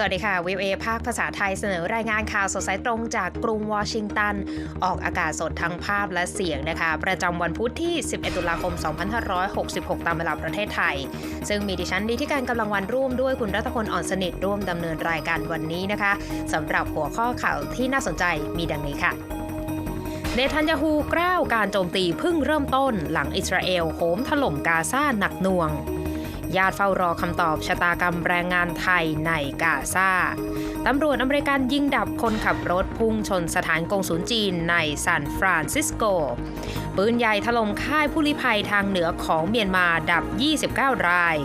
สวัสดีค่ะวิวเอภาคภาษาไทยเสนอรายงานข่าวสดสายตรงจากกรุงวอชิงตัน ออกอากาศสดทั้งภาพและเสียงนะคะ ประจำวันพุธที่ 11 ตุลาคม 2566 ตามเวลาประเทศไทย ซึ่งมีดิฉันดีที่การกำลังวันร่วมด้วยคุณรัตพลอ่อนสนิทร่วมดำเนินรายการวันนี้นะคะสำหรับหัวข้อข่าวที่น่าสนใจมีดังนี้ค่ะเนทันยาฮูกล้าวการโจมตีเพิ่งเริ่มต้น หลังอิสราเอลโหมถล่มกาซาหนักหน่วง ญาติเฝ้ารอคำตอบชะตากรรมแรงงานไทยในกาซาตำรวจอเมริกันยิงดับคนขับรถพุ่งชนสถานกงศูนย์จีนในซานฟรานซิสโก ปืนใหญ่ถล่มค่ายผู้ลี้ภัยทางเหนือของเมียนมาดับ 29 ราย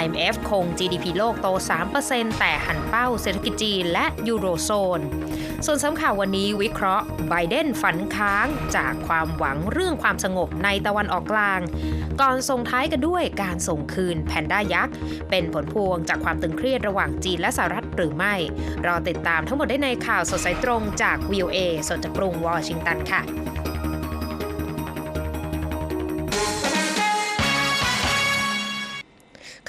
IMF คง GDP โลกโต 3%แต่หันเป้าเศรษฐกิจจีนและยูโรโซน ส่วนสำข่าววันนี้วิเคราะห์ไบเดนฝันค้างจากความหวังเรื่องความสงบในตะวันออกกลาง ก่อนส่งท้ายกันด้วยการส่งคืนแพนด้ายักษ์ เป็นผลพวงจากความตึงเครียดระหว่างจีนและสหรัฐหรือไม่ รอติดตามทั้งหมดได้ในข่าวสดสายตรงจาก VOA สดจากกรุงวอชิงตันค่ะ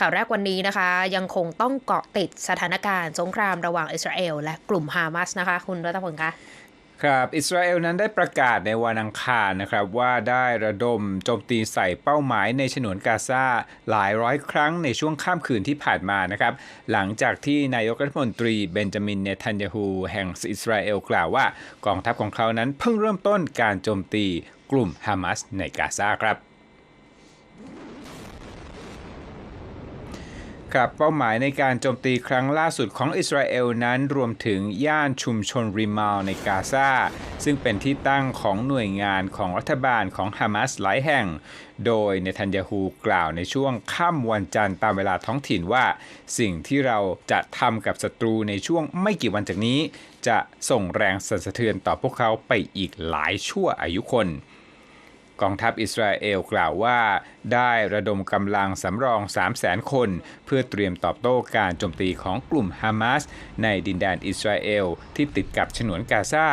ข่าวแรกวันนี้นะคะ ยังคงต้องเกาะติดสถานการณ์สงครามระหว่างอิสราเอลและกลุ่มฮามาสนะคะ คุณรัตพลคะครับอิสราเอลนั้นได้ประกาศในวันอังคารนะครับว่าได้ระดมโจมตีใส่เป้าหมายในฉนวนกาซาหลายร้อยครั้งในช่วงข้ามคืนที่ผ่านมานะครับหลังจากที่นายกรัฐมนตรีเบนจามินเนทันยาฮูแห่งอิสราเอลกล่าวว่ากองทัพของเขานั้นเพิ่งเริ่มต้นการโจมตีกลุ่มฮามาสในกาซาครับ ครับ เป้าหมายในการโจมตีครั้งล่าสุดของอิสราเอลนั้นรวมถึงย่านชุมชนริมาลในกาซาซึ่งเป็นที่ตั้งของหน่วยงานของรัฐบาลของฮามาสหลายแห่ง โดยเนทันยาฮูกล่าวในช่วงค่ำวันจันทร์ตามเวลาท้องถิ่นว่า สิ่งที่เราจะทำกับศัตรูในช่วงไม่กี่วันจากนี้ จะส่งแรงสั่นสะเทือนต่อพวกเขาไปอีกหลายชั่วอายุคน กองทัพอิสราเอลกล่าวว่า ได้ระดมกำลังสำรอง 300,000 คน เพื่อเตรียมตอบโต้การโจมตีของกลุ่มฮามาสในดินแดนอิสราเอลที่ติดกับฉนวนกาซา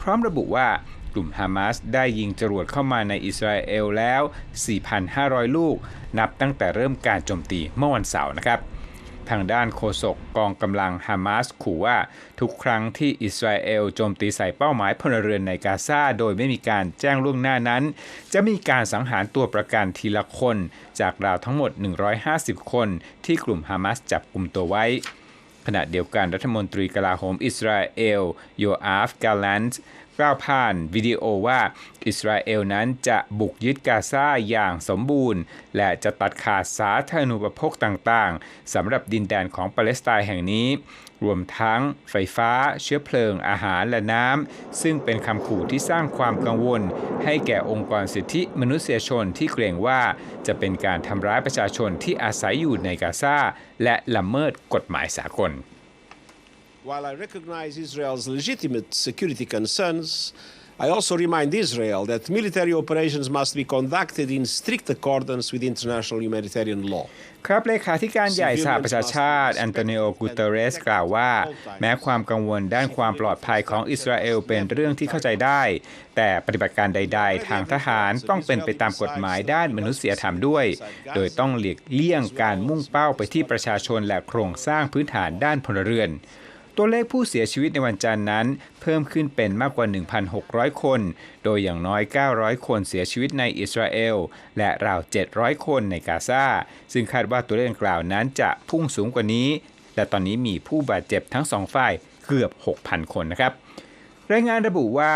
พร้อมระบุว่ากลุ่มฮามาสได้ยิงจรวดเข้ามาในอิสราเอลแล้ว 4,500 ลูก นับตั้งแต่เริ่มการโจมตีเมื่อวันเสาร์นะครับ ทางด้านโฆษกกองกำลังฮามาสขู่ว่าทุกครั้งที่อิสราเอลโจมตีใส่เป้าหมายพลเรือนในกาซาโดยไม่มีการแจ้งล่วงหน้านั้น จะมีการสังหารตัวประกันทีละคน จากราวทั้งหมด 150 คนที่กลุ่มฮามาสจับกลุ่มตัวไว้ขณะเดียวกันรัฐมนตรีกลาโหมอิสราเอลโยอาฟกาลันต์ กล่าวผ่านวิดีโอว่าอิสราเอลนั้นจะบุกยึดกาซาอย่างสมบูรณ์ และจะตัดขาดสาธารณูปโภคต่างๆสำหรับดินแดนของปาเลสไตน์แห่งนี้ รวมทั้งไฟฟ้า เชื้อเพลิงอาหารและน้ำ ซึ่งเป็นคำขู่ที่สร้างความกังวล ให้แก่องค์กรสิทธิมนุษยชนที่เกรงว่าจะเป็นการทำร้ายประชาชนที่อาศัยอยู่ในกาซาและละเมิดกฎหมายสากล While I recognize Israel's legitimate security concerns, I also remind Israel that military operations must be conducted in strict accordance with international humanitarian law. ครับเลขาธิการใหญ่สหประชาชาติแอนโตนิโอกูเตเรสกล่าวว่า แม้ความกังวลด้านความปลอดภัยของอิสราเอลเป็นเรื่องที่เข้าใจได้ แต่ปฏิบัติการใด ๆ ทางทหารต้องเป็นไปตามกฎหมายด้านมนุษยธรรมด้วย โดยต้องหลีกเลี่ยงการมุ่งเป้าไปที่ประชาชนและโครงสร้างพื้นฐานด้านพลเรือน ตัวเลขผู้เสียชีวิตในวันจันทร์นั้น เพิ่มขึ้นเป็นมากกว่า 1,600 คน โดยอย่างน้อย 900 คนเสียชีวิตในอิสราเอล และราว 700 คนในกาซา ซึ่งคาดว่าตัวเลขดังกล่าวนั้นจะพุ่งสูงกว่านี้ และตอนนี้มีผู้บาดเจ็บทั้งสองฝ่ายเกือบ 6,000 คนนะครับ รายงานระบุว่า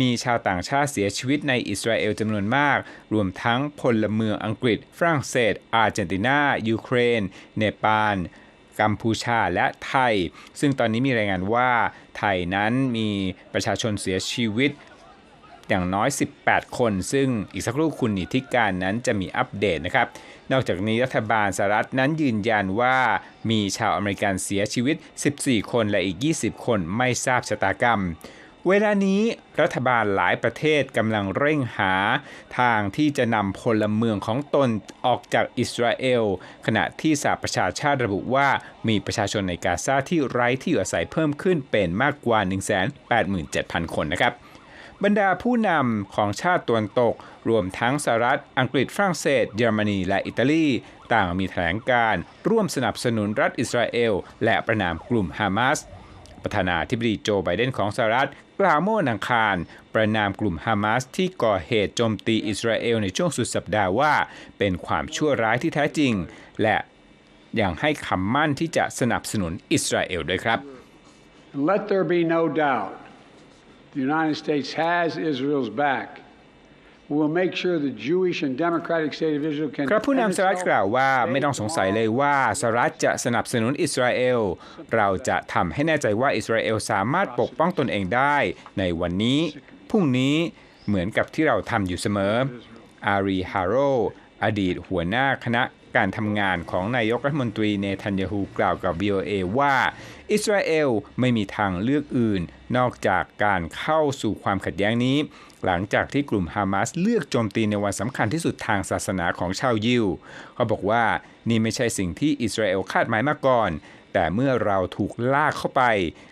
มีชาวต่างชาติเสียชีวิตในอิสราเอลจำนวนมาก รวมทั้งพลเมืองอังกฤษ ฝรั่งเศส อาร์เจนตินา ยูเครน เนปาล กัมพูชาและไทย ซึ่งตอนนี้มีรายงานว่าไทยนั้นมีประชาชนเสียชีวิตอย่างน้อย 18 คน ซึ่งอีกสักครู่คุณนิติการนั้นจะมีอัปเดตนะครับ นอกจากนี้รัฐบาลสหรัฐนั้นยืนยันว่ามีชาวอเมริกันเสียชีวิต 14 คนและอีก 20 คนไม่ทราบชะตากรรม เวลานี้รัฐบาลหลายประเทศกำลังเร่งหาทางที่จะนำพลเมืองของตนออกจากอิสราเอล ขณะที่สหประชาชาติระบุว่ามีประชาชนในกาซาที่ไร้ที่อยู่อาศัยเพิ่มขึ้นเป็นมากกว่า 187,000 คนนะครับบรรดาผู้นำของชาติตะวันตก รวมทั้งสหรัฐ อังกฤษ ฝรั่งเศส เยอรมนี และอิตาลี ต่างมีแถลงการ์ร่วมสนับสนุนรัฐอิสราเอล และประนามกลุ่มฮามาส ประธานาธิบดีโจไบเดนของสหรัฐกล่าวเมื่อวันอังคาร ประนามกลุ่มฮามาสที่ก่อเหตุโจมตีอิสราเอลในช่วงสุดสัปดาห์ว่า เป็นความชั่วร้ายที่แท้จริง และยังให้คำมั่นที่จะสนับสนุนอิสราเอลด้วยครับ let there be no doubt the United States has Israel's back. ครับผู้นำสหรัฐกล่าวว่าไม่ต้องสงสัยเลยว่าสหรัฐจะสนับสนุนอิสราเอล เราจะทำให้แน่ใจว่าอิสราเอลสามารถปกป้องตนเองได้ ในวันนี้ พรุ่งนี้เหมือนกับที่เราทำอยู่เสมอ อารีฮาโรอดีตหัวหน้าคณะการทำงานของนายกรัฐมนตรีเนทันยาฮูกล่าวกับ VOA ว่า อิสราเอลไม่มีทางเลือกอื่น นอกจากการเข้าสู่ความขัดแย้งนี้ หลังจากที่กลุ่มฮามาสเลือกโจมตีในวันสำคัญที่สุดทางศาสนาของชาวยิวเขาบอกว่านี่ไม่ใช่สิ่งที่อิสราเอลคาดหมายมาก่อน แต่เมื่อเราถูกลากเข้าไป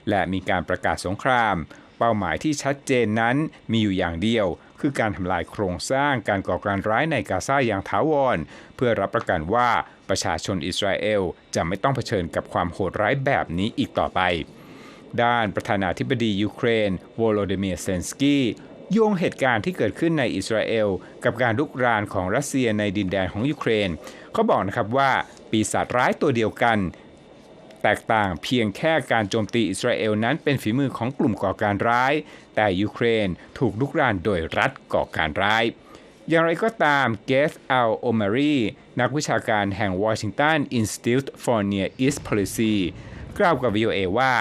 และมีการประกาศสงคราม เป้าหมายที่ชัดเจนนั้นมีอยู่อย่างเดียว คือการทำลายโครงสร้างการก่อการร้ายในกาซาอย่างถาวร เพื่อรับประกันว่าประชาชนอิสราเอลจะไม่ต้องเผชิญกับความโหดร้ายแบบนี้อีกต่อไปด้านประธานาธิบดียูเครน โวโลดิเมียร์เซนสกี้ โยงเหตุการณ์ที่เกิดขึ้นในอิสราเอล กับการลุกรานของรัสเซียในดินแดนของยูเครน เขาบอกนะครับว่าปีศาจร้ายตัวเดียวกัน แตกต่างเพียงแค่การโจมตีอิสราเอลนั้นเป็นฝีมือของกลุ่มก่อการร้าย แต่ยูเครนถูกลุกรานโดยรัฐก่อการร้ายอย่างไรก็ตามเกฟอัลโอมารีนักวิชาการแห่ง Washington Institute for Near East Policy กล่าวกับ VOA ว่า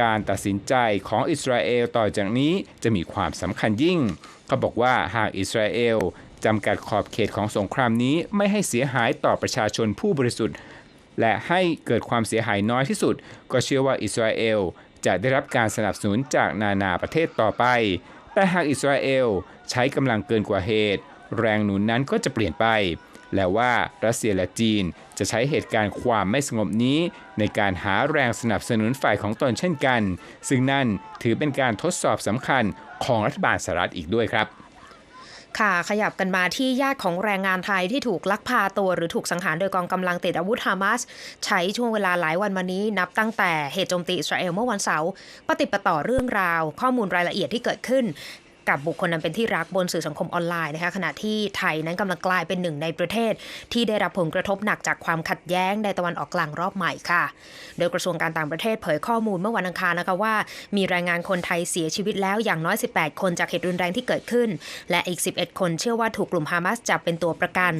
การตัดสินใจของอิสราเอลต่อจากนี้จะมีความสำคัญยิ่ง เขาบอกว่าหากอิสราเอลจำกัดขอบเขตของสงครามนี้ไม่ให้เสียหายต่อประชาชนผู้บริสุทธิ์ และให้เกิดความเสียหายน้อยที่สุด ก็เชื่อว่าอิสราเอลจะได้รับการสนับสนุนจากนานาประเทศต่อไป แต่หากอิสราเอลใช้กำลังเกินกว่าเหตุ แรงหนุนนั้นก็จะเปลี่ยนไป และว่ารัสเซียและจีน จะใช้เหตุการณ์ความไม่สงบนี้ ในการหาแรงสนับสนุนฝ่ายของตนเช่นกัน ซึ่งนั่นถือเป็นการทดสอบสำคัญของรัฐบาลสหรัฐอีกด้วยครับค่ะขยับกันมาที่ญาติของแรงงานไทยที่ถูกลักพาตัวหรือถูกสังหารโดยกองกำลังติดอาวุธฮามาสใช้ช่วงเวลาหลายวันมานี้ นับตั้งแต่เหตุโจมตีอิสราเอลเมื่อวันเสาร์ปฏิดปต่อเรื่องราว ข้อมูลรายละเอียดที่เกิดขึ้น กับบุคคลนั้นเป็นที่รักบนสื่อสังคมออนไลน์นะคะขณะที่ไทยนั้นกำลังกลายเป็นหนึ่งในประเทศ ที่ได้รับผลกระทบหนักจากความขัดแย้งในตะวันออกกลางรอบใหม่ค่ะ โดยกระทรวงการต่างประเทศเผยข้อมูลเมื่อวันอังคารนะคะว่า มีแรงงานคนไทยเสียชีวิตแล้วอย่างน้อย 18 คนจากเหตุรุนแรงที่เกิดขึ้น และอีก 11 คนเชื่อว่าถูกกลุ่มฮามาสจับเป็นตัวประกัน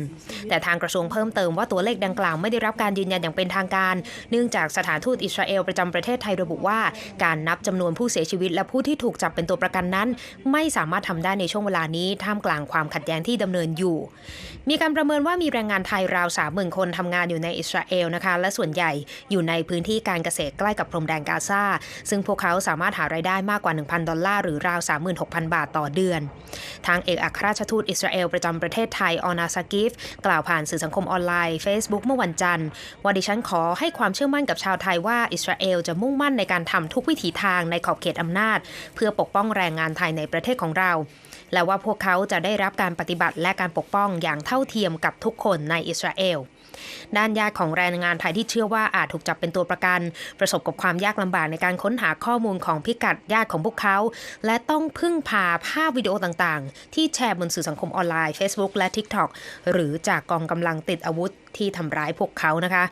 แต่ทางกระทรวงเพิ่มเติมว่าตัวเลขดังกล่าวไม่ได้รับการยืนยันอย่างเป็นทางการ เนื่องจากสถานทูตอิสราเอลประจำประเทศไทยระบุว่า การนับจำนวนผู้เสียชีวิตและผู้ที่ถูกจับเป็นตัวประกันนั้น ไม่สามารถทำได้ในช่วงเวลานี้ท่ามกลางความขัดแย้งที่ดำเนินอยู่ มีการประเมินว่ามีแรงงานไทยราว30,000คนทำงานอยู่ในอิสราเอลนะคะ และส่วนใหญ่อยู่ในพื้นที่การเกษตรใกล้กับพรมแดนกาซาซึ่งพวกเขาสามารถหารายได้มากกว่า 1,000 ดอลลาร์หรือราว 36,000 บาทต่อเดือน ทางเอกอัครราชทูตอิสราเอลประจำประเทศไทยออนาซากิฟกล่าวผ่านสื่อสังคมออนไลน์ Facebook เมื่อวันจันทร์ว่าดิฉันขอให้ความเชื่อมั่นกับชาวไทยว่าอิสราเอลจะมุ่งมั่นในการทำทุกวิถีทางในขอบเขตอำนาจ เพื่อปกป้องแรงงานไทยในประเทศของเรา และว่าพวกเขาจะได้รับการปฏิบัติและการปกป้องอย่างเท่าเทียมกับทุกคนในอิสราเอลด้านญาติของแรงงานไทยที่เชื่อว่าอาจถูกจับเป็นตัวประกัน ประสบกับความยากลำบากในการค้นหาข้อมูลของพิกัดญาติของพวกเขา และต้องพึ่งพาภาพวิดีโอต่างๆ ที่แชร์บนสื่อสังคมออนไลน์ Facebook และ TikTok หรือจากกองกำลังติดอาวุธที่ทำร้ายพวกเขานะคะ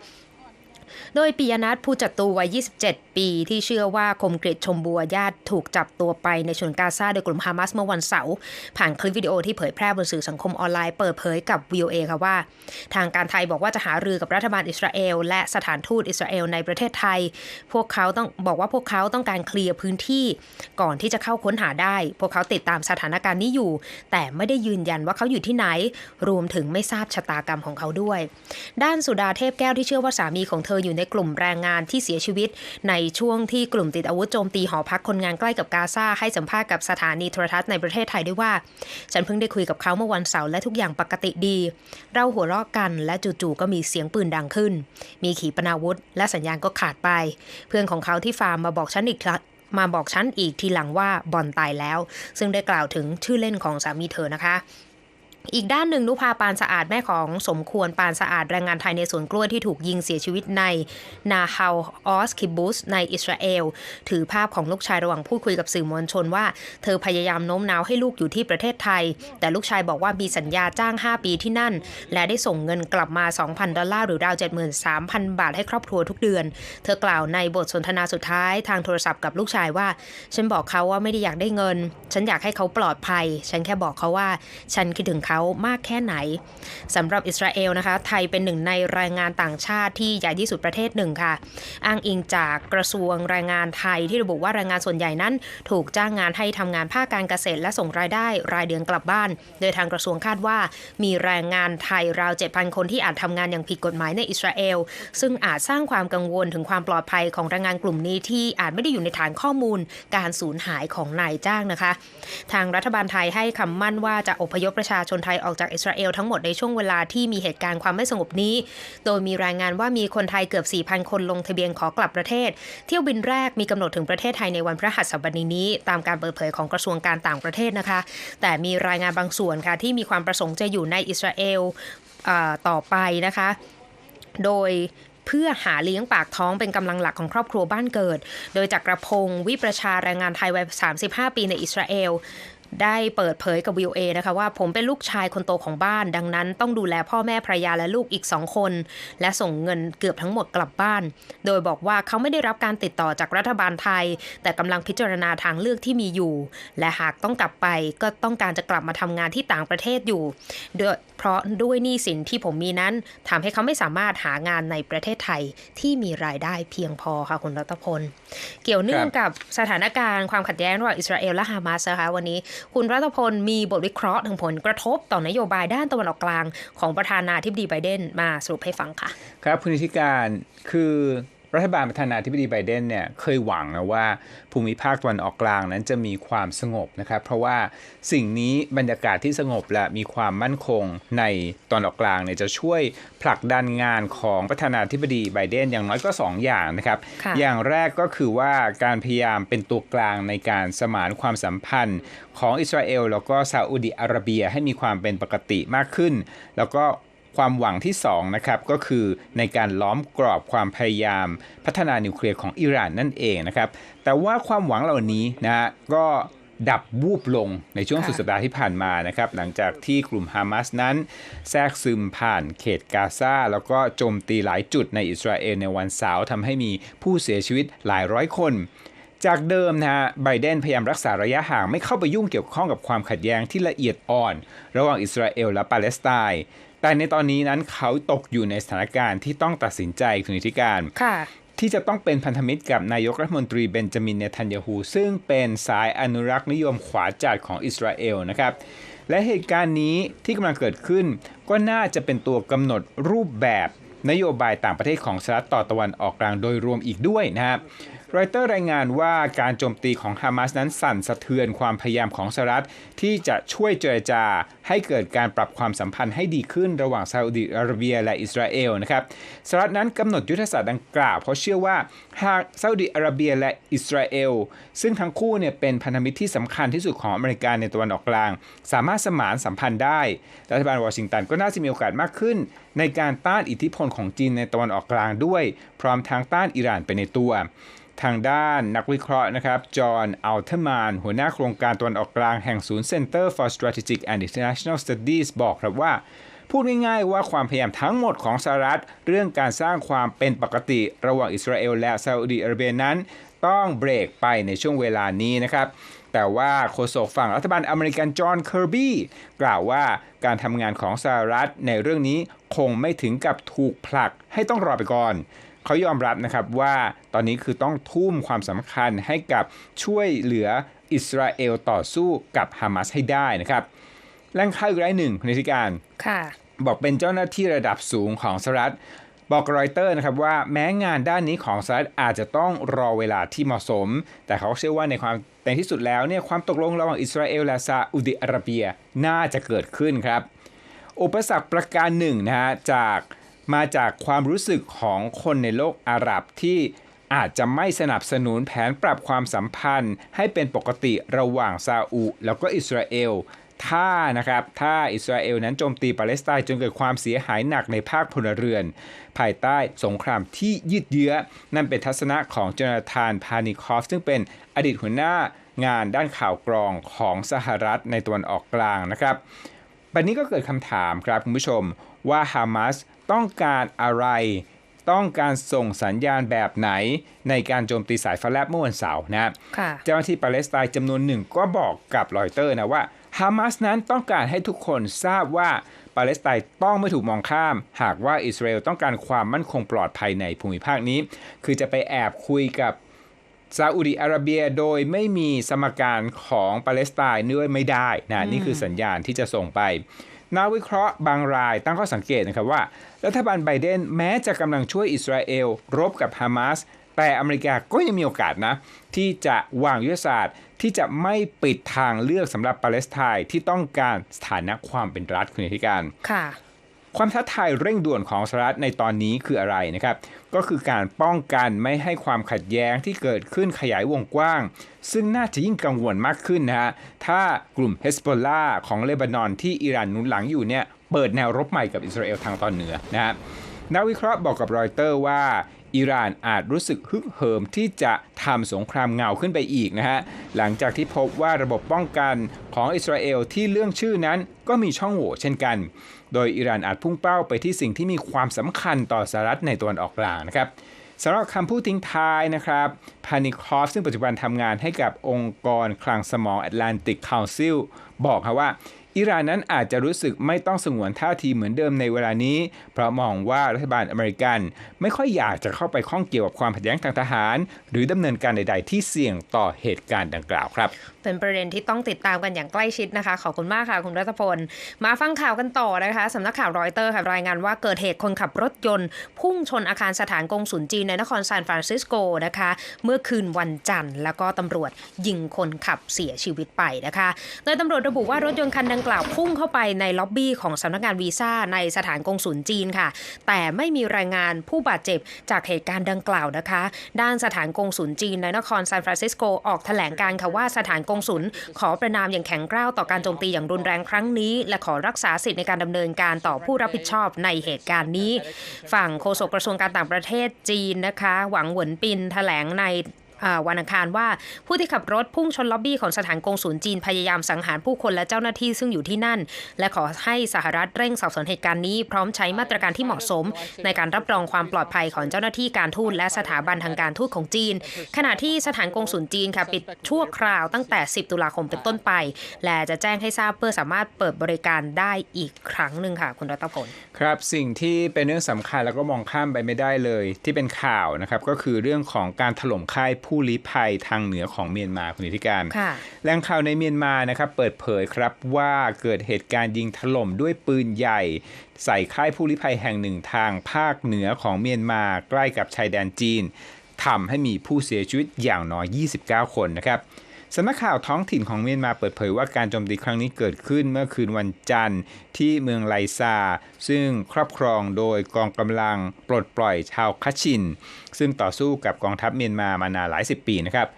โดยปิยนัทผู้จัดตูวัย 27 ปีที่เชื่อว่าคมกริชชมบัวญาติถูกจับตัวไปในชนกาซาโดยกลุ่มฮามาสเมื่อวันเสาร์ผ่านคลิปวิดีโอที่เผยแพร่บนสื่อสังคมออนไลน์เปิดเผยกับ VOA ค่ะว่า ทางการไทยบอกว่าจะหารือกับรัฐบาลอิสราเอลและสถานทูตอิสราเอลในประเทศไทย พวกเขาต้องบอกว่าพวกเขาต้องการเคลียร์พื้นที่ก่อนที่จะเข้าค้นหาได้ พวกเขาติดตามสถานการณ์นี้อยู่ แต่ไม่ได้ยืนยันว่าเขาอยู่ที่ไหน รวมถึงไม่ทราบชะตากรรมของเขาด้วย ด้านสุดาเทพแก้วที่เชื่อว่าสามีของเธออยู่ในกลุ่มแรงงานที่เสียชีวิต ในช่วงที่กลุ่มติดอาวุธโจมตีหอพักคนงานใกล้กับกาซาให้สัมภาษณ์กับสถานีโทรทัศน์ในประเทศไทยด้วยว่า ฉันเพิ่งได้คุยกับเขาเมื่อวันเสาร์และทุกอย่างปกติดี เราหัวเราะกันและจู่ๆก็มีเสียงปืนดังขึ้น มีขีปนาวุธ และสัญญาณก็ขาดไป เพื่อนของเขาที่ฟาร์มมาบอกฉันอีกครั้งมาบอกฉันอีกทีหลังว่าบอลตายแล้ว ซึ่งได้กล่าวถึงชื่อเล่นของสามีเธอนะคะ อีกด้านหนึ่งนุภาปานสะอาดแม่ของสมควรปานสะอาดแรงงานไทยในสวนกล้วยที่ถูกยิงเสียชีวิตในนาฮาวออสคิบุสในอิสราเอล ถือภาพของลูกชายระหว่างพูดคุยกับสื่อมวลชนว่า เธอพยายามโน้มน้าวให้ลูกอยู่ที่ประเทศไทย แต่ลูกชายบอกว่ามีสัญญาจ้าง 5 ปีที่นั่น และได้ส่งเงินกลับมา 2,000 ดอลลาร์หรือราว 73,000 บาทให้ครอบครัวทุกเดือน เธอกล่าวในบทสนทนาสุดท้ายทางโทรศัพท์กับลูกชายว่า ฉันบอกเขาว่าไม่ได้อยากได้เงิน ฉันอยากให้เขาปลอดภัย ฉันแค่บอกเขาว่า ฉันคิดถึงเขามากแค่ไหนสำหรับอิสราเอลนะคะ ไทยเป็นหนึ่งในแรงงานต่างชาติที่ใหญ่ที่สุดประเทศหนึ่งค่ะ อ้างอิงจากกระทรวงแรงงานไทยที่ระบุว่าแรงงานส่วนใหญ่นั้น ถูกจ้างงานให้ทำงานภาคการเกษตรและส่งรายได้รายเดือนกลับบ้าน โดยทางกระทรวงคาดว่า มีแรงงานไทยราว 7,000 คนที่อาจทำงานอย่างผิดกฎหมายในอิสราเอลซึ่งอาจสร้างความกังวลถึงความปลอดภัยของแรงงานกลุ่มนี้ที่อาจไม่ได้อยู่ในฐานข้อมูลการสูญหายของนายจ้างนะคะ ทางรัฐบาลไทยให้คำมั่นว่าจะอพยพประชาชนไทยออกจากอิสราเอลทั้งหมดในช่วงเวลาที่มีเหตุการณ์ความไม่สงบนี้ โดยมีรายงานว่ามีคนไทยเกือบ 4,000 คนลงทะเบียนขอกลับประเทศ เที่ยวบินแรกมีกำหนดถึงประเทศไทยในวันพฤหัสบดีนี้ ตามการเปิดเผยของกระทรวงการต่างประเทศนะคะ แต่มีรายงานบางส่วนค่ะที่มีความประสงค์จะอยู่ในอิสราเอลต่อไปนะคะ โดยเพื่อหาเลี้ยงปากท้องเป็นกำลังหลักของครอบครัวบ้านเกิด โดยจากรพงศ์วิประชาแรงงานไทยวัย 35 ปีในอิสราเอล ได้เปิดเผยกับ VOA นะคะว่าผมเป็นลูกชายคนโตของบ้าน ดังนั้นต้องดูแลพ่อแม่ภรรยาและลูกอีกสองคน และส่งเงินเกือบทั้งหมดกลับบ้าน โดยบอกว่าเขาไม่ได้รับการติดต่อจากรัฐบาลไทย แต่กำลังพิจารณาทางเลือกที่มีอยู่ และหากต้องกลับไปก็ต้องการจะกลับมาทำงานที่ต่างประเทศอยู่โดยเพราะด้วยหนี้สินที่ผมมีนั้นทำให้เขาไม่สามารถหางานในประเทศไทยที่มีรายได้เพียงพอค่ะคุณรัตพล เกี่ยวเนื่องกับสถานการณ์ความขัดแย้งระหว่างอิสราเอลและฮามาสนะคะวันนี้คุณรัตพลมีบทวิเคราะห์ถึงผลกระทบต่อนโยบายด้านตะวันออกกลาง ของประธานาธิบดีไบเดนมาสรุปให้ฟังค่ะ ครับคุณนิติการคือ รัฐบาลประธานาธิบดีไบเดนเนี่ยเคยหวังนะว่าภูมิภาคตะวันออกกลางนั้นจะมีความสงบนะครับ เพราะว่าสิ่งนี้บรรยากาศที่สงบและมีความมั่นคงในตอนออกกลางเนี่ยจะช่วยผลักดันงานของประธานาธิบดีไบเดนอย่างน้อยก็ 2 อย่างนะครับค่ะอย่างแรกก็คือว่าการพยายามเป็นตัวกลางในการสมานความสัมพันธ์ของอิสราเอลแล้วก็ซาอุดิอาระเบียให้มีความเป็นปกติมากขึ้น แล้วก็ ความหวังที่2นะครับก็คือในการล้อมกรอบความพยายามพัฒนานิวเคลียร์ของอิหร่านนั่นเองนะครับแต่ว่าความหวังเหล่านี้นะฮะก็ดับวูบลงในช่วงค่ะสุดสัปดาห์ที่ผ่านมานะครับหลังจากที่กลุ่มฮามาสนั้น แทรกซึมผ่านเขตกาซาแล้วก็โจมตีหลายจุดในอิสราเอลในวันเสาร์ทำให้มีผู้เสียชีวิตหลายร้อยคน จากเดิมนะฮะไบเดนพยายามรักษาระยะห่างไม่เข้าไปยุ่งเกี่ยวข้องกับความขัดแย้งที่ละเอียดอ่อน ระหว่างอิสราเอลและปาเลสไตน์ แต่ในตอนนี้นั้นเขาตกอยู่ในสถานการณ์ที่ต้องตัดสินใจคุณนิติการค่ะที่จะต้องเป็นพันธมิตรกับนายกรัฐมนตรีเบนจามินเนทันยาฮูซึ่งเป็นสายอนุรักษ์นิยมขวาจัดของอิสราเอลนะครับและเหตุการณ์นี้ที่กำลังเกิดขึ้น ก็น่าจะเป็นตัวกำหนดรูปแบบนโยบายต่างประเทศของสหรัฐต่อตะวันออกกลางโดยรวมอีกด้วยนะครับ รอยเตอร์รายงานว่าการโจมตีของฮามาสนั้นสั่นสะเทือนความพยายามของสหรัฐที่จะช่วยเจรจา ให้เกิดการปรับความสัมพันธ์ให้ดีขึ้นระหว่างซาอุดิอาระเบียและอิสราเอลนะครับสหรัฐนั้นกำหนดยุทธศาสตร์ดังกล่าว เพราะเชื่อว่าหากซาอุดิอาระเบียและอิสราเอลซึ่งทั้งคู่เนี่ยเป็นพันธมิตรที่สำคัญที่สุดของอเมริกาในตะวันออกกลาง สามารถสมานสัมพันธ์ได้ รัฐบาลวอชิงตันก็น่าจะมีโอกาสมากขึ้น ในการต้านอิทธิพลของจีนในตะวันออกกลางด้วย พร้อมทางต้านอิหร่านไปในตัว ทางด้านนักวิเคราะห์นะครับ จอห์น อัลเทอร์มาน หัวหน้าโครงการตะวันออกกลางแห่งศูนย์ Center for Strategic and International Studies บอกครับว่า พูดง่ายๆว่าความพยายามทั้งหมดของสหรัฐ เรื่องการสร้างความเป็นปกติระหว่างอิสราเอลและซาอุดิอาระเบียนั้น ต้องเบรกไปในช่วงเวลานี้นะครับแต่ว่าโฆษกฝั่งรัฐบาลอเมริกันจอห์นเคอร์บี้กล่าวว่าการทำงานของสหรัฐในเรื่องนี้คงไม่ถึงกับถูกผลักให้ต้องรอไปก่อน เขายอมรับนะครับว่าตอนนี้คือต้องทุ่มความสำคัญให้กับช่วยเหลืออิสราเอลต่อสู้กับฮามาสให้ได้นะครับแหล่งข่าวอีกรายหนึ่งคุณนิติการค่ะบอกเป็นเจ้าหน้าที่ระดับสูงของสหรัฐบอกรอยเตอร์นะครับว่าแม้งานด้านนี้ของสหรัฐอาจจะต้องรอเวลาที่เหมาะสม แต่เขาเชื่อว่าในความในที่สุดแล้วเนี่ยความตกลงระหว่างอิสราเอลและซาอุดิอาระเบียน่าจะเกิดขึ้นครับ อุปสรรคประการหนึ่งนะฮะจาก มาจากความรู้สึกของคนในโลกอาหรับที่อาจจะไม่สนับสนุนแผนปรับความสัมพันธ์ ให้เป็นปกติระหว่างซาอุแล้วก็อิสราเอล ถ้านะครับถ้าอิสราเอลนั้นโจมตีปาเลสไตน์จนเกิดความเสียหายหนักในภาคพลเรือน ภายใต้สงครามที่ยืดเยื้อ นั่นเป็นทัศนะของจนาธานพานิคอฟ ซึ่งเป็นอดีตหัวหน้างานด้านข่าวกรองของสหรัฐในตะวันออกกลางนะครับ บัดนี้ก็เกิดคำถามครับคุณผู้ชมว่าฮามาส ต้องการอะไร ต้องการส่งสัญญาณแบบไหนในการโจมตีสายฟ้าแลบเมื่อวันเสาร์นะค่ะเจ้าหน้าที่ปาเลสไตน์จำนวนหนึ่งก็บอกกับรอยเตอร์นะว่าฮามาสนั้นต้องการให้ทุกคนทราบว่าปาเลสไตน์ต้องไม่ถูกมองข้าม หากว่าอิสราเอลต้องการความมั่นคงปลอดภัยในภูมิภาคนี้ คือจะไปแอบคุยกับซาอุดิอาระเบียโดยไม่มีสมการของปาเลสไตน์ด้วยไม่ได้นะนี่คือสัญญาณที่จะส่งไป นักวิเคราะห์บางรายตั้งข้อสังเกตนะครับว่า รัฐบาลไบเดนแม้จะกำลังช่วยอิสราเอลรบกับฮามาสแต่อเมริกาก็ยังมีโอกาสนะ ที่จะวางยุทธศาสตร์ ที่จะไม่ปิดทางเลือกสำหรับปาเลสไตน์ที่ต้องการสถานะความเป็นรัฐคุณธิการค่ะ ความท้าทายเร่งด่วนของสหรัฐในตอนนี้คืออะไรนะครับ ก็คือการป้องกันไม่ให้ความขัดแย้งที่เกิดขึ้นขยายวงกว้าง ซึ่งน่าจะยิ่งกังวลมากขึ้นนะฮะถ้ากลุ่มเฮสบอลลาของเลบานอนที่อิหร่านหนุนหลังอยู่เนี่ยเปิดแนวรบใหม่กับอิสราเอลทางตอนเหนือนะฮะนักวิเคราะห์บอกกับรอยเตอร์ว่าอิหร่านอาจรู้สึกฮึกเหิมที่จะทำสงครามเงาขึ้นไปอีกนะฮะ หลังจากที่พบว่าระบบป้องกันของอิสราเอลที่เรื่องชื่อนั้นก็มีช่องโหว่เช่นกัน โดยอิหร่านอาจพุ่งเป้าไปที่สิ่งที่มีความสำคัญต่อสหรัฐในตะวันออกกลางนะครับสำหรับคำพูดทิ้งท้ายนะครับพานิคอฟซึ่งปัจจุบันทำงานให้กับองค์กรคลังสมองแอตแลนติกคาวซิลบอกครับว่าอิหร่านนั้นอาจจะรู้สึกไม่ต้องสงวนท่าทีเหมือนเดิมในเวลานี้ เพราะมองว่ารัฐบาลอเมริกัน ไม่ค่อยอยากจะเข้าไปข้องเกี่ยวกับความขัดแย้งทางทหาร หรือดำเนินการใด ๆ ที่เสี่ยงต่อเหตุการณ์ดังกล่าวครับเป็นประเด็นที่ต้องติดตามกันอย่างใกล้ชิดนะคะ ขอบคุณมากค่ะ คุณรัตพล มาฟังข่าวกันต่อนะคะสำนักข่าวรอยเตอร์ค่ะรายงานว่าเกิดเหตุคนขับรถยนต์ พุ่งชนอาคารสถานกงสุลจีนในนครซานฟรานซิสโกนะคะ เมื่อคืนวันจันทร์ แล้วก็ตำรวจยิงคนขับเสียชีวิตไปนะคะ โดยตำรวจระบุว่ารถยนต์คันดังกล่าวพุ่งเข้าไปในล็อบบี้ของสำนักงานวีซ่าในสถานกงสุลจีนค่ะ แต่ไม่มีรายงานผู้บาดเจ็บจากเหตุการณ์ดังกล่าวนะคะ ด้านสถานกงสุลจีนในนครซานฟรานซิสโกออกแถลงการ์ค่ะว่าสถานกงสุลขอประนามอย่างแข็งกร้าวต่อการโจมตีอย่างรุนแรงครั้งนี้ และขอรักษาสิทธิในการดำเนินการต่อผู้รับผิดชอบในเหตุการณ์นี้ ฝั่งโฆษกกระทรวงการต่างประเทศจีนนะคะ หวังหวนปินแถลงใน วันอังคารว่า ผู้ที่ขับรถพุ่งชนล็อบบี้ของสถานกงศูนย์จีนพยายามสังหารผู้คนและเจ้าหน้าที่ซึ่งอยู่ที่นั่น และขอให้สหรัฐเร่งสอบสวนเหตุการณ์นี้พร้อมใช้มาตรการที่เหมาะสม ในการรับรองความปลอดภัยของเจ้าหน้าที่การทูตและสถาบันทางการทูตของจีน ขณะที่สถานกงศูนย์จีนค่ะปิดชั่วคราวตั้งแต่ 10 ตุลาคมเป็นต้นไป และจะแจ้งให้ทราบเพื่อสามารถเปิดบริการได้อีกครั้งหนึ่งค่ะคุณรัตพลครับสิ่งที่เป็นเรื่องสำคัญแล้วก็มองข้ามไปไม่ได้เลย ที่เป็นข่าวนะครับก็คือเรื่องของการถล่มค่ายผู้ลี้ภัยทางเหนือของเมียนมาคุณนิติการค่ะแหล่งข่าวในเมียนมานะครับเปิดเผยครับว่าเกิดเหตุการณ์ยิงถล่มด้วยปืนใหญ่ ใส่ค่ายผู้ลี้ภัยแห่งหนึ่งทางภาคเหนือของเมียนมาใกล้กับชายแดนจีนทำให้มีผู้เสียชีวิตอย่างน้อย 29 คนนะครับ สำนักข่าวท้องถิ่นของเมียนมาเปิดเผยว่าการโจมตีครั้งนี้เกิดขึ้นเมื่อคืนวันจันทร์ที่เมืองไลซา ซึ่งครอบครองโดยกองกำลังปลดปล่อยชาวคัชชิน ซึ่งต่อสู้กับกองทัพเมียนมามานานหลายสิบปีนะครับ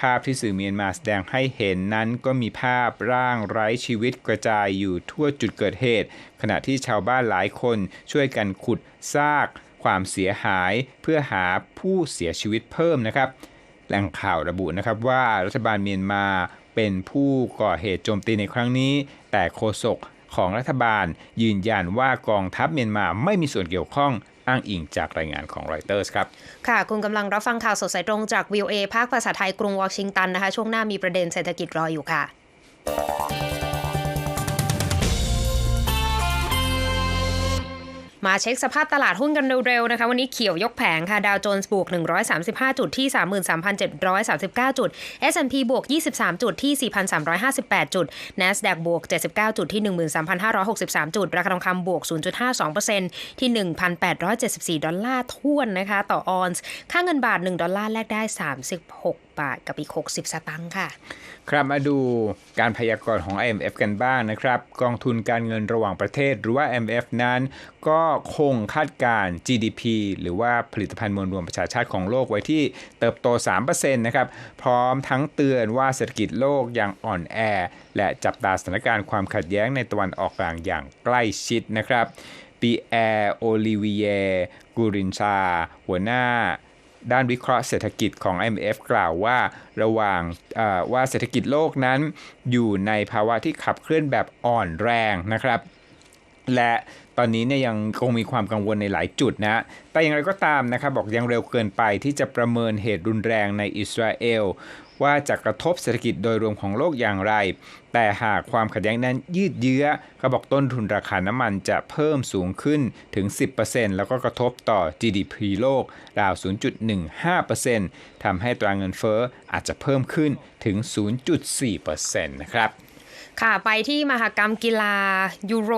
ภาพที่สื่อเมียนมาแสดงให้เห็นนั้นก็มีภาพร่างไร้ชีวิตกระจายอยู่ทั่วจุดเกิดเหตุ ขณะที่ชาวบ้านหลายคนช่วยกันขุดซาก ความเสียหายเพื่อหาผู้เสียชีวิตเพิ่มนะครับ แหล่งข่าวระบุนะครับว่ารัฐบาลเมียนมาเป็นผู้ก่อเหตุโจมตีในครั้งนี้ แต่โฆษกของรัฐบาลยืนยันว่ากองทัพเมียนมาไม่มีส่วนเกี่ยวข้องอ้างอิงจากรายงานของรอยเตอร์สครับ ค่ะ คุณกำลังรับฟังข่าวสดสายตรงจากวิวเอภาคภาษาไทยกรุงวอชิงตันนะคะ ช่วงหน้ามีประเด็นเศรษฐกิจรออยู่ค่ะ มาเช็คสภาพตลาดหุ้นกันเร็วๆนะคะ วันนี้เขียวยกแผงค่ะ ดาวโจนส์บวก 135 จุดที่ 33,739 จุด S&P บวก 23 จุดที่ 4,358 จุด NASDAQ บวก 79 จุดที่ 13,563 จุด ราคาทองคำบวก 0.52%ที่ 1,874 ดอลลาร์ท้วนนะคะ ต่อออนซ์ ค่าเงินบาท 1 ดอลลาร์แลกได้ 36บาทกับอีก 60 สตางค์ค่ะ ครับมาดูการพยากรณ์ของ IMF กันบ้างนะครับ กองทุนการเงินระหว่างประเทศหรือว่า IMF นั้น ก็คงคาดการ GDP หรือว่าผลิตภัณฑ์มวลรวมประชาชาติของโลกไว้ที่เติบโต 3%นะครับ พร้อมทั้งเตือนว่าเศรษฐกิจโลกยังอ่อนแอ และจับตาสถานการณ์ความขัดแย้งในตะวันออกกลางอย่างใกล้ชิดนะครับปีแอร์โอลิเวียกูรินชา หัวหน้า ด้านวิเคราะห์เศรษฐกิจของ IMF กล่าวว่าระหว่างว่าเศรษฐกิจโลกนั้น อยู่ในภาวะที่ขับเคลื่อนแบบอ่อนแรงนะครับ และตอนนี้เนี่ยยังคงมีความกังวลในหลายจุดนะ แต่อย่างไรก็ตามนะครับบอกยังเร็วเกินไปที่จะประเมินเหตุรุนแรงในอิสราเอล ว่าจะกระทบเศรษฐกิจโดยรวมของโลกอย่างไร แต่หากความขัดแย้งนั้นยืดเยื้อเขาบอกต้นทุนราคาน้ำมันจะเพิ่มสูงขึ้นถึง 10%แล้วก็กระทบต่อ GDP โลกราว 0.15%ทำให้ตราเงินเฟ้ออาจจะเพิ่มขึ้นถึง 0.4%นะครับ ค่ะไปที่มหกรรมกีฬายูโร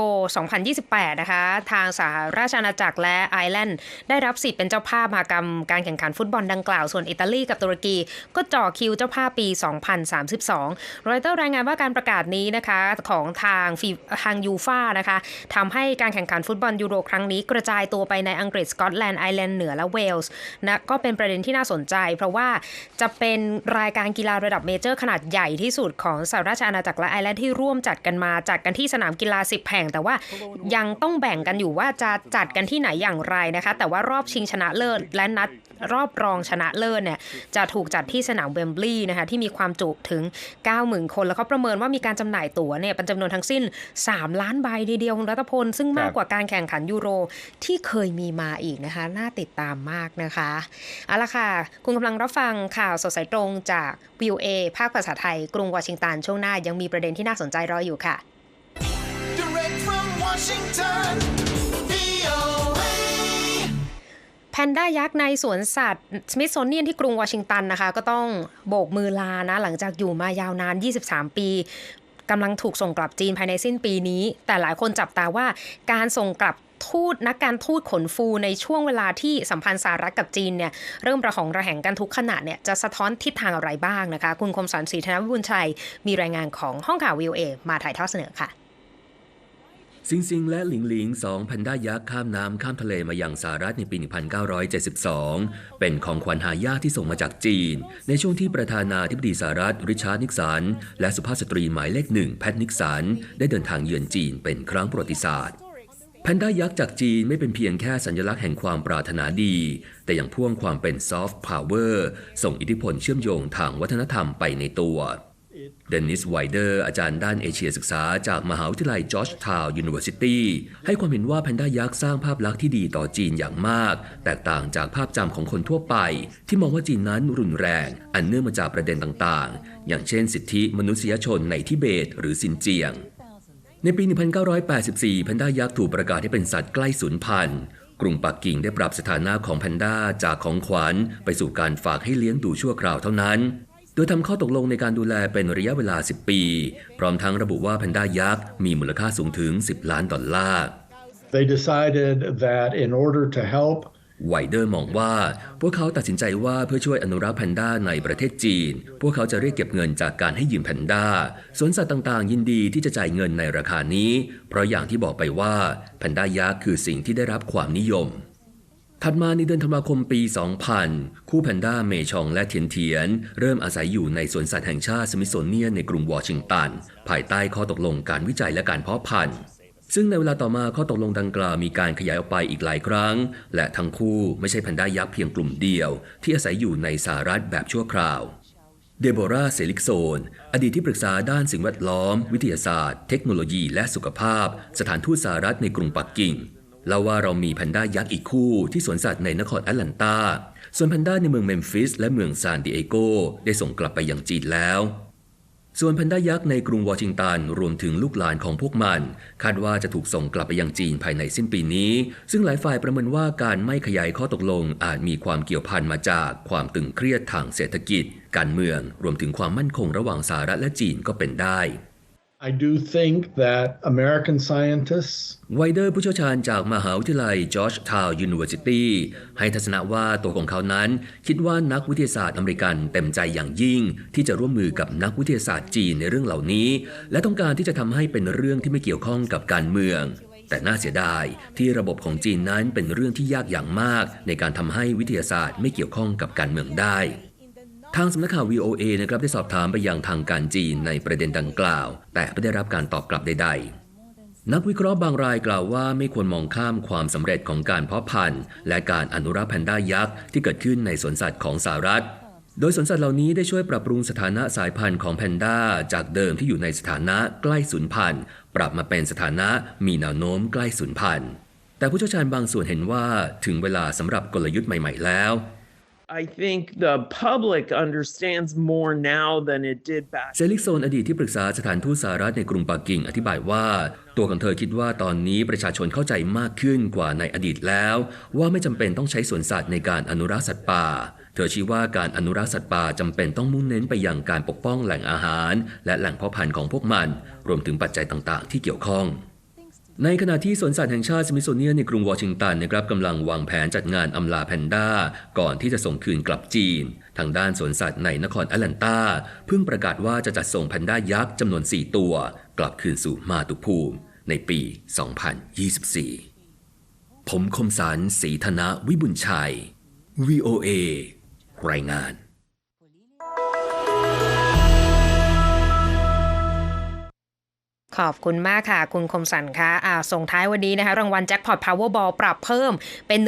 2028 นะคะ ทางสหราชอาณาจักรและไอร์แลนด์ได้รับสิทธิ์เป็นเจ้าภาพมหกรรมการแข่งขันฟุตบอลดังกล่าว ส่วนอิตาลีกับตุรกี ก็จ่อคิวเจ้าภาพปี 2032รอยเตอร์รายงานว่าการประกาศนี้นะคะของทางฟีทางยูฟ่านะคะทำให้การแข่งขันฟุตบอลยูโรครั้งนี้กระจายตัวไปในอังกฤษสกอตแลนด์ไอร์แลนด์เหนือและเวลส์นะก็เป็นประเด็นที่น่าสนใจ เพราะว่าจะเป็นรายการกีฬาระดับเมเจอร์ขนาดใหญ่ที่สุดของสหราชอาณาจักรและไอร์แลนด์ที่ร่วมจัดกันมาจัดกันที่สนามกีฬา 10 แห่ง แต่ว่ายังต้องแบ่งกันอยู่ว่าจะจัดกันที่ไหนอย่างไรนะคะ แต่ว่ารอบชิงชนะเลิศและนัดรอบรองชนะเลิศเนี่ยจะถูกจัดที่สนามเวมบลีย์นะคะที่มีความจุถึง 90,000 คน แล้วเขาประเมินว่ามีการจำหน่ายตั๋วเนี่ยเป็นจำนวนทั้งสิ้น 3 ล้านใบทีเดียวคุณรัตพล ซึ่งมากกว่าการแข่งขันยูโรที่เคยมีมาอีกนะคะน่าติดตามมากนะคะเอาละค่ะ คุณกำลังรับฟังข่าวสดสายตรงจาก VOA ภาคภาษาไทย กรุงวอชิงตันช่วงหน้ายังมีประเด็นที่น่าสนใจรออยู่ค่ะ Direct from Washington, VOA. แพนด้ายักษ์ในสวนสัตว์สมิธโซเนียนที่กรุงวอชิงตันนะคะ ก็ต้องโบกมือลานะ หลังจากอยู่มายาวนาน 23 ปีกำลังถูกส่งกลับจีนภายในสิ้นปีนี้ แต่หลายคนจับตาว่าการส่งกลับ ทูตนักการทูตขนฟูในช่วงเวลาที่สัมพันธ์สหรัฐกับจีนเนี่ยเริ่มระหองระแหงกันทุกขณะเนี่ยจะสะท้อนทิศทางอะไรบ้างนะคะ คุณคมสันศรีธนวิบุญชัย มีรายงานของห้องข่าววิวเอมาถ่ายทอดเสนอค่ะซิงซิงและหลิงหลิงสองแพนด้ายักษ์ข้ามน้ำข้ามทะเลมาอย่างสหรัฐในปี 1972 เป็นของขวัญหายากที่ส่งมาจากจีน ในช่วงที่ประธานาธิบดีสหรัฐริชาร์ดนิกสัน และสุภาพสตรีหมายเลขหนึ่งแพทนิกสัน ได้เดินทางเยือนจีนเป็นครั้งประวัติศาสตร์ แพนด้ายักษ์จากจีนไม่เป็นเพียงแค่สัญลักษณ์แห่งความปรารถนาดี แต่ยังพ่วงความเป็นซอฟต์พาวเวอร์ส่งอิทธิพลเชื่อมโยงทางวัฒนธรรมไปในตัวเดนิสไวเดอร์อาจารย์ด้านเอเชียศึกษาจากมหาวิทยาลัยจอร์จทาวน์ยูนิเวอร์ซิตี้ให้ความเห็นว่าแพนด้ายักษ์สร้างภาพลักษณ์ที่ดีต่อจีนอย่างมาก แตกต่างจากภาพจำของคนทั่วไป ที่มองว่าจีนนั้นรุนแรง อันเนื่องมาจากประเด็นต่างๆ อย่างเช่นสิทธิมนุษยชนในทิเบตหรือซินเจียง ในปี 1984 แพนด้ายักษ์ถูกประกาศให้เป็นสัตว์ใกล้สูญพันธุ์ กรุงปักกิ่งได้ปรับสถานะของแพนด้าจากของขวัญไปสู่การฝากให้เลี้ยงดูชั่วคราวเท่านั้น โดยทำข้อตกลงในการดูแลเป็นระยะเวลา 10 ปี พร้อมทั้งระบุว่าแพนด้ายักษ์มีมูลค่าสูงถึง 10 ล้านดอลลาร์ They decided that in order to help ไวเดอร์มองว่าพวกเขาตัดสินใจว่าเพื่อช่วยอนุรักษ์แพนด้าในประเทศจีน พวกเขาจะเรียกเก็บเงินจากการให้ยืมแพนด้าสวนสัตว์ต่างๆ ยินดีที่จะจ่ายเงินในราคานี้ เพราะอย่างที่บอกไปว่าแพนด้ายักษ์คือสิ่งที่ได้รับความนิยม ถัดมาในเดือนธันวาคมปี 2000 คู่แพนด้าเมชองและเทียนเทียน เริ่มอาศัยอยู่ในสวนสัตว์แห่งชาติสมิธโซเนียนในกรุงวอชิงตัน ภายใต้ข้อตกลงการวิจัยและการเพาะพันธุ์ ซึ่งในเวลาต่อมาข้อตกลงดังกล่าวมีการขยายออกไปอีกหลายครั้ง และทั้งคู่ไม่ใช่แพนด้ายักษ์เพียงกลุ่มเดียว ที่อาศัยอยู่ในสหรัฐแบบชั่วคราวเดโบราเซลิกโซน อดีตที่ปรึกษาด้านสิ่งแวดล้อม วิทยาศาสตร์ เทคโนโลยี และสุขภาพ สถานทูตสหรัฐในกรุงปักกิ่งเล่าว่าเรามีแพนด้ายักษ์อีกคู่ที่สวนสัตว์ในนครแอตแลนตา ส่วนแพนด้าในเมืองเมมฟิสและเมืองซานดิเอโกได้ส่งกลับไปยังจีนแล้ว ส่วนแพนด้ายักษ์ในกรุงวอชิงตันรวมถึงลูกหลานของพวกมัน คาดว่าจะถูกส่งกลับไปยังจีนภายในสิ้นปีนี้ ซึ่งหลายฝ่ายประเมินว่าการไม่ขยายข้อตกลงอาจมีความเกี่ยวพันมาจากความตึงเครียดทางเศรษฐกิจ การเมือง รวมถึงความมั่นคงระหว่างสหรัฐและจีนก็เป็นได้ I do think that American scientists ไวเดอร์ผู้เชี่ยวชาญจากมหาวิทยาลัยจอร์จทาวน์ยูนิเวอร์ซิตี้ให้ทัศนะว่าตัวของเขานั้น คิดว่านักวิทยาศาสตร์อเมริกันเต็มใจอย่างยิ่ง ที่จะร่วมมือกับนักวิทยาศาสตร์จีนในเรื่องเหล่านี้ และต้องการที่จะทำให้เป็นเรื่องที่ไม่เกี่ยวข้องกับการเมือง แต่น่าเสียดายที่ระบบของจีนนั้นเป็นเรื่องที่ยากอย่างมาก ในการทำให้วิทยาศาสตร์ไม่เกี่ยวข้องกับการเมืองได้ ทางสำนักข่าว VOA นะครับได้สอบถามไปยังทางการจีนในประเด็นดังกล่าว แต่ไม่ได้รับการตอบกลับใด ๆ นักวิเคราะห์บางรายกล่าวว่าไม่ควรมองข้ามความสำเร็จของการเพาะพันธุ์ และการอนุรักษ์แพนด้ายักษ์ที่เกิดขึ้นในสวนสัตว์ของสหรัฐ โดยสวนสัตว์เหล่านี้ได้ช่วยปรับปรุงสถานะสายพันธุ์ของแพนด้าจากเดิมที่อยู่ในสถานะใกล้สูญพันธุ์ ปรับมาเป็นสถานะมีแนวโน้มใกล้สูญพันธุ์ แต่ผู้เชี่ยวชาญบางส่วนเห็นว่าถึงเวลาสำหรับกลยุทธ์ใหม่ ๆ แล้ว เซลิกโซนอดีตที่ปรึกษาสถานทูตสหรัฐในกรุงปักกิ่งอธิบายว่า ตัวของเธอคิดว่าตอนนี้ประชาชนเข้าใจมากขึ้นกว่าในอดีตแล้ว ว่าไม่จำเป็นต้องใช้สวนสัตว์ในการอนุรักษ์สัตว์ป่า เธอชี้ว่าการอนุรักษ์สัตว์ป่าจำเป็นต้องมุ่งเน้นไปยังการปกป้องแหล่งอาหาร และแหล่งเพาะพันธุ์ของพวกมัน รวมถึงปัจจัยต่างๆ ที่เกี่ยวข้อง ในขณะที่สวนสัตว์แห่งชาติสมิโซเนียในกรุงวอชิงตันนะครับกำลังวางแผนจัดงานอำลาแพนด้า ก่อนที่จะส่งคืนกลับจีน ทางด้านสวนสัตว์ในนครแอตแลนตาเพิ่งประกาศว่าจะจัดส่งแพนด้ายักษ์จำนวน 4 ตัว กลับคืนสู่มาตุภูมิ ในปี 2024 ผมคมสารสีธนะวิบุญชัย VOA รายงาน ขอบคุณมากค่ะ คุณคมสันคะอ่าส่งท้ายวันนี้นะคะ รางวัลแจ็คพอตพาวเวอร์บอลปรับเพิ่มเป็น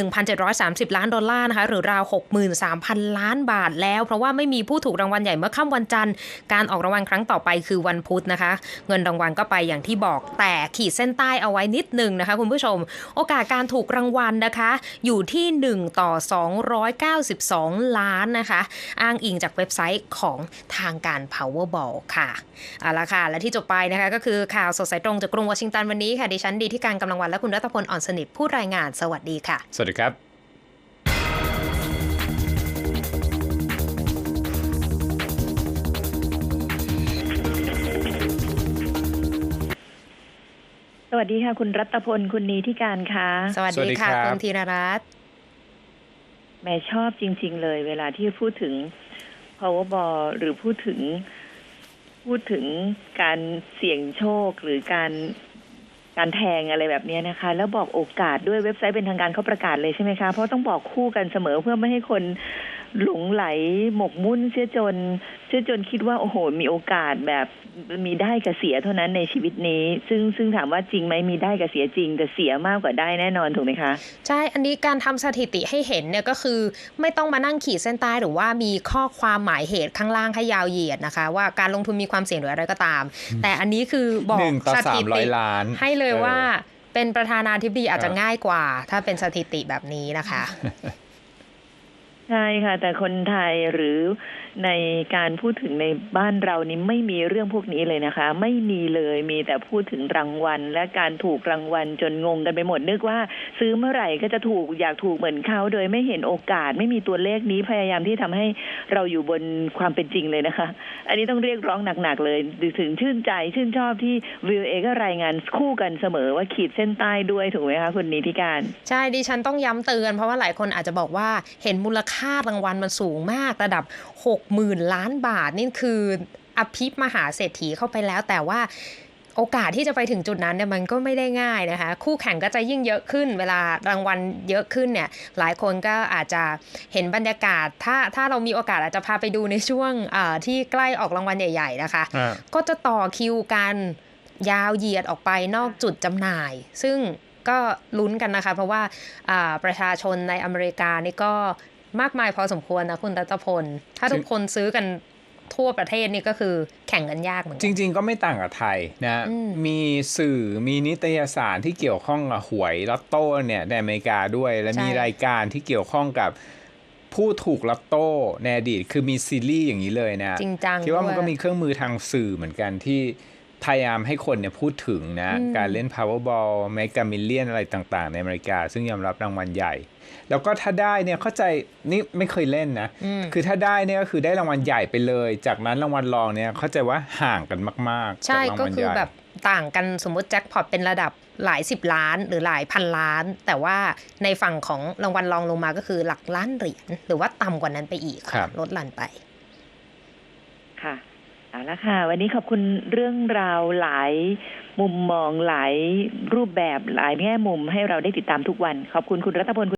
1,730 ล้านดอลลาร์นะคะ หรือราว 63,000 ล้านบาทแล้ว เพราะว่าไม่มีผู้ถูกรางวัลใหญ่เมื่อค่ำวันจันทร์ การออกรางวัลครั้งต่อไปคือวันพุธนะคะ เงินรางวัลก็ไปอย่างที่บอกแต่ขีดเส้นใต้เอาไว้นิดนึงนะคะ คุณผู้ชม โอกาสการถูกรางวัลนะคะ อยู่ที่ 1 ต่อ 292 ล้านนะคะ อ้างอิงจากเว็บไซต์ของทางการ Powerball ค่ะเอาละค่ะและที่จบไปนะคะก็คือข่าวสดสายตรงจากกรุงวอชิงตันวันนี้ค่ะดิฉันดีที่การกำลังวันและคุณรัตพลอ่อนสนิทผู้รายงานสวัสดีค่ะ สวัสดีครับสวัสดีค่ะ คุณรัตพลคุณนีที่การค่ะ สวัสสวัสดีดีค่ะครับคุณธีรรัตน์แหม่ชอบจริง ๆ เลย เวลาที่พูดถึง powerball หรือพูดถึง พูดถึงการเสี่ยงโชคหรือการการแทงอะไรแบบนี้นะคะ แล้วบอกโอกาสด้วยเว็บไซต์เป็นทางการเขาประกาศเลยใช่ไหมคะ เพราะต้องบอกคู่กันเสมอเพื่อไม่ให้คน หลงไหลหมกมุ่นเสียจนเสียจนคิดว่าโอ้โห มีโอกาสแบบมีได้กับเสียเท่านั้นในชีวิตนี้ ซึ่งซึ่งถามว่าจริงไหมมีได้กับเสียจริง แต่เสียมากกว่าได้แน่นอนถูกไหมคะใช่อันนี้การทำสถิติให้เห็นเนี่ยก็คือ ไม่ต้องมานั่งขีดเส้นใต้หรือว่ามีข้อความหมายเหตุข้างล่างให้ยาวเหยียดนะคะ ว่าการลงทุนมีความเสี่ยงหรืออะไรก็ตาม แต่อันนี้คือบอกหนึ่งต่อสถิติ300ล้านให้เลยเออว่าเป็นประธานาธิบดีอาจจะเออง่ายกว่า ถ้าเป็นสถิติแบบนี้นะคะ ใช่ค่ะ แต่คนไทยหรือในการพูดถึงในบ้านเรานี่ไม่มีเรื่องพวกนี้เลยนะคะ ไม่มีเลยมีแต่พูดถึงรางวัล และการถูกรางวัลจนงงกันไปหมดนึกว่า ซื้อเมื่อไหร่ก็จะถูกอยากถูกเหมือนเขาโดยไม่เห็นโอกาส ไม่มีตัวเลขนี้พยายามที่ทำให้เราอยู่บนความเป็นจริงเลยนะคะ อันนี้ต้องเรียกร้องหนักๆเลยถึงชื่นใจชื่นชอบที่วิวเอก็รายงานคู่กันเสมอว่าขีดเส้นใต้ด้วยถูกไหมคะคุณนิติการ ใช่ดิฉันต้องย้ำเตือนเพราะว่าหลายคนอาจจะบอกว่าเห็นมูลค่ารางวัลมันสูงมากระดับ 60,000 ล้านบาท นี่คืออภิมหาเศรษฐีเข้าไปแล้วแต่ว่าโอกาสที่จะไปถึงจุดนั้นเนี่ยมันก็ไม่ได้ง่ายนะคะ คู่แข่งก็จะยิ่งเยอะขึ้น เวลารางวัลเยอะขึ้นเนี่ยหลายคนก็อาจจะเห็นบรรยากาศ ถ้าถ้าเรามีโอกาสอาจจะพาไปดูในช่วงเอ่อที่ใกล้ออกรางวัลใหญ่ๆนะคะอ่าก็จะต่อคิวกันยาวเหยียดออกไปนอกจุดจำหน่าย ซึ่งก็ลุ้นกันนะคะ เพราะว่าอ่าประชาชนในอเมริกานี่ก็ มากมายพอสมควรนะคุณรัตพล ถ้าทุกคนซื้อกันทั่วประเทศนี่ก็คือแข่งกันยากเหมือนจกันริง ๆ ก็ไม่ต่างกับไทยนะอืมมีสื่อมีนิตยสารที่เกี่ยวข้องกับหวยลอตโต้เนี่ยในอเมริกาด้วย และมีรายการที่เกี่ยวข้องกับผู้ถูกลอตโต้ในอดีตคือมีซีรีส์อย่างนี้เลยนะจริงจังคิดว่ามันด้วยก็มีเครื่องมือทางสื่อเหมือนกันที่ พยายามให้คนเนี่ยพูดถึงนะอืมการเล่น Powerball เมกามิลเลียนอะไรต่างๆ ในอเมริกา ซึ่งยอมรับรางวัลใหญ่ แล้วก็ถ้าได้เนี่ยเข้าใจนี่ไม่เคยเล่นนะอืมคือถ้าได้เนี่ยก็คือได้รางวัลใหญ่ไปเลย จากนั้นรางวัลรองเนี่ยเข้าใจว่าห่างกันมากๆใช่จากรางก็วัลคืใหอญ่แบบต่างกันสมมติแจ็คพอตเป็นระดับหลายสิบล้านหรือหลายพันล้าน แต่ว่าในฝั่งของรางวัลรองลงมาก็คือหลักล้านเหรียญหรือว่าต่ำกว่านั้นไปอีกครัค่ะบลดหลั่นไปค่ะ เอาละค่ะ วันนี้ขอบคุณเรื่องราวหลายมุมมองหลายรูปแบบหลายแง่มุมให้เราได้ติดตามทุกวัน ขอบคุณคุณรัตพล